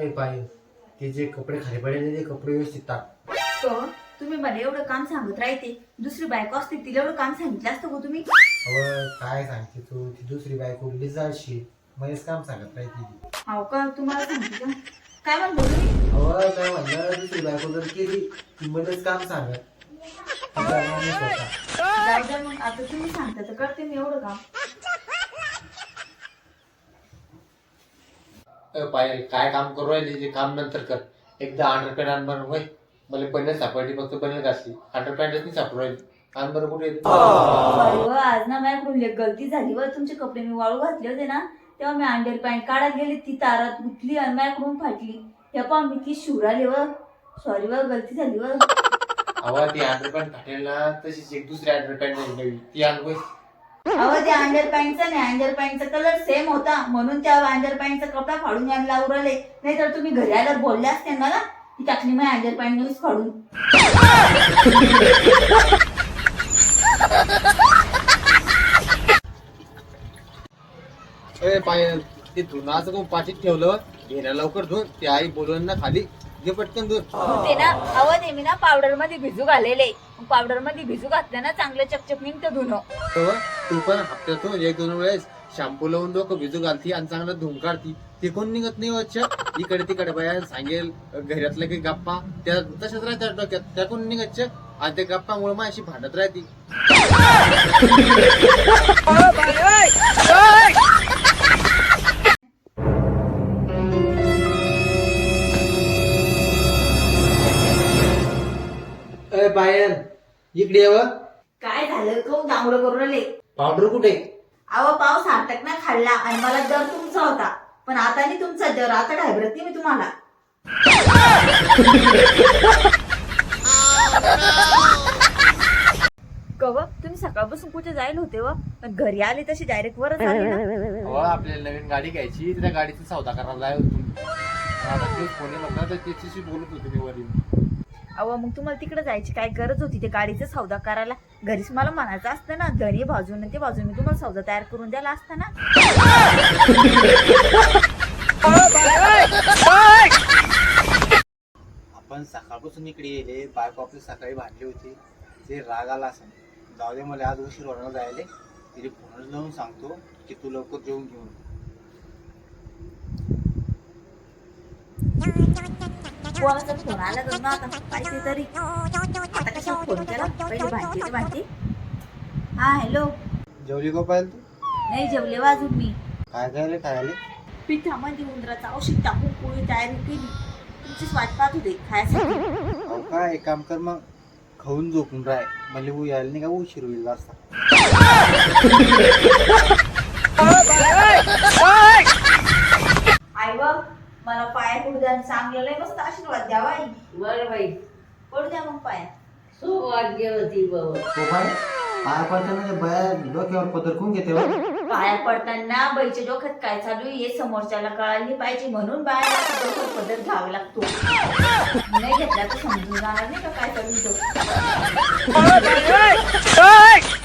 ए पाय ते जे कपडे खाली पडलेले ते कपडे व्यवस्थित टाक. तो तुम्ही मला एवढं काम सांगत राहते. दुसरी बायको असते तिला एवढं काम सांगितलं असतं का तुम्ही? अव काय सांगते तू? ती दुसरी बायको लिजाळशी मध्येच काम सांगत राहते ती. हो का तुम्हाला सांगते का? काय म्हणतो तुम्ही? अव काय म्हणलं दुसरी बायको जर केली ती मध्येच काम सांगत. ती करणार नाही स्वतः. जाऊ द्या मग आता तुम्ही सांगता तर करते मी एवढं काम. पायल काय काम करू राहिली? ते काम नंतर कर. एकदा अंडर पॅन्ट आण बरं होय. मला पहिले सापडली फक्त पहिले घातली अंडर पॅन्टच नाही सापडू राहिली. आण बरं कुठे? सॉरी व आज ना माझ्याकडून एक गलती झाली व तुमचे कपडे मी वाळू घातले होते ना तेव्हा मी अंडर पॅन्ट काढत गेली ती तारात गुतली आणि माझ्याकडून फाटली. हे पहा मी ती शिवराले व सॉरी व गलती झाली व अवा ती अंडर पॅन्ट फाटेल ना तशीच एक दुसरी अंडर पॅन्ट नवी ती आण होय. अहो त्या अंडर पॅन्टचा नाही अंडर पॅन्टचा कलर सेम होता. म्हणून त्या अंडर पॅन्टचा कपडा फाडून यायला उरले. नाही तर तुम्ही घरी आल्यावर बोलले असते मला ती टाकली माझ्या अंडर पॅन्ट न्यूज फाडून. ए ते धुनाचं कोण पाठीत ठेवलं? घेण्या लवकर धुन ते आई बोलवून ना खाली. घे पटकन धुन. ते ना अहो ते मी ना पावडरमध्ये भिजू घालेले. पावडरमध्ये भिजू घातलं ना चांगलं चकचक निघतं धुणं. तू पण हप्त्यातून एक दोन वेळेस शॅम्पू लावून डोकं भिजू घालती आणि चांगलं धुवून काढती. ते कोण निघत नाही अच्छा इकडे तिकडे बाया सांगेल घरातल्या काही गप्पा. त्या तशाच राहतात डोक्यात. त्या कोण निघत आणि त्या गप्पामुळे माझी भांडत राहती. ए पायल इकडे यावं काय झालं? खूप दांगडं करून राहिले. पावडर कुठे? अहो पाव सार्थक ना खाल्ला आणि मला दर तुमचा होता. पण आता नाही तुमचा दर आता घाबरत मी तुम्हाला. कव तुम्ही सकाळपासून कुठे जायला होते व? पण घरी आले तशी डायरेक्ट वरच आले ना. हो आपल्याला नवीन गाडी घ्यायची त्या गाडीचा सौदा करायला जाय होतो मी. आता तेच फोन त्याच्याशी बोलत होतो मी वरील. अहो मग तुम्हाला तिकडे जायची काय गरज होती? ते गाडीचा सौदा करायला. घरीच मला म्हणायचं असतं ना घरी भाजून ते भाजून मी तुम्हाला सौदा तयार करून द्यायला असतं ना. आपण सकाळपासून इकडे येले बायको आपली सकाळी भांडली होती. ते राग आला असं जाऊ दे मला आज उशीर होणार जायले. तिथे फोनच लावून सांगतो की तू लवकर जेवून घेऊन कोणाचा फोन आला तर ना आता पाहिजे तरी आता कशा फोन केला पहिले भांडते ते भांडते हा हॅलो जेवली का पाहिजे तू? नाही जेवले वाजून मी. काय काय खायले पिठामध्ये उंदराचं औषध टाकून पोळी तयारी केली. तुमचीच वाट पाहत होते खायसाठी. अहो काय एक काम कर मग. खाऊन झोपून राय मला उ यायला नाही का उशीर होईल असता आई बघ मला पाया पडू द्या चांगलं मस्त आशीर्वाद द्यावा आई बर बाई. पडू द्या मग पाया. सौभाग्यवती भव तो काय पाय पडताना ते बाया डोक्यावर पदर कोण घेते हो? पाया पडताना बाईच्या डोक्यात काय चालू आहे हे समोरच्याला कळाली पाहिजे म्हणून असा डोक्यात पदर घ्यावा लागतो. नाही घेतला तर समजून जाणार नाही का काय चालू आहे तो